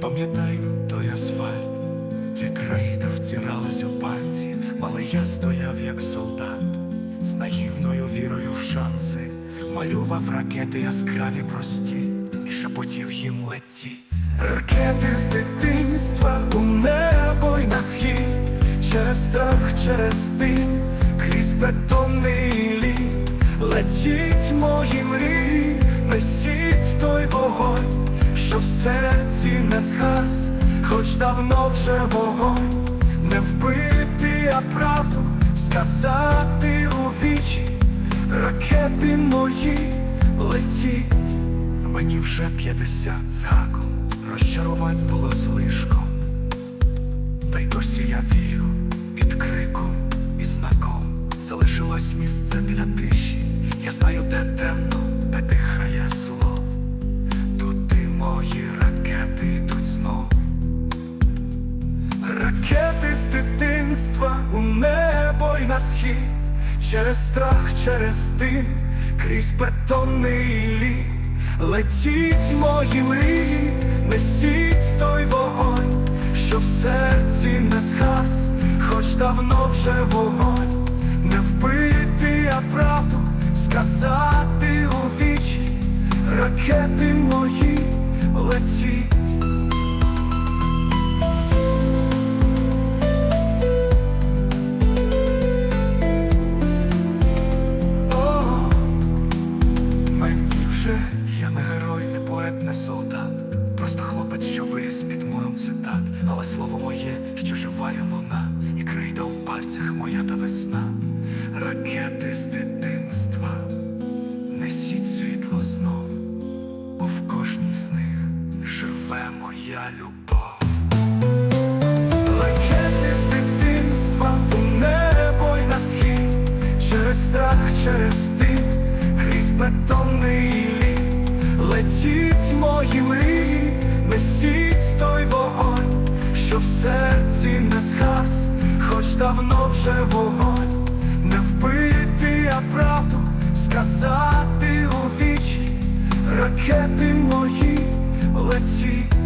пам'ятаю той асфальт, ті країна втиралась у пальці, але я стояв як солдат, з наївною вірою в шанси, малював ракети яскраві прості, і шепотів їм летіть. Ракети з дитинства у небо й на схід, через страх, через дим, крізь бетонний лід, летіть мої мрії, несіть той вогонь, що в серці не згас, хоч давно вже вогонь, не вбити, а правду сказати у вічі, ракети мої летіть, мені вже п'ятдесят з розчарувань було слишком, та й досі я вірю під криком і знаком. Залишилось місце для тиші. Я знаю, де темно, дитинства у небо й на схід, через страх, через дим, крізь бетонний лід. Летіть мої мрії, несіть той вогонь, що в серці не згас, хоч давно вже вогонь, не вбити, а правду сказати у вічі, ракети мої летіть. Цитат. Але слово моє, що живає луна, і крейда у пальцях моя та весна. Ракети з дитинства, несіть світло знов, бо в кожній з них живе моя любов. Ракети з дитинства у небо й на схід, через страх, через дим, крізь бетонний лід, летіть мої мрії, несіть той вогонь, що в серці не згас, хоч давно вже вогонь, не вбити, а правду сказати у вічі, ракети мої летіть.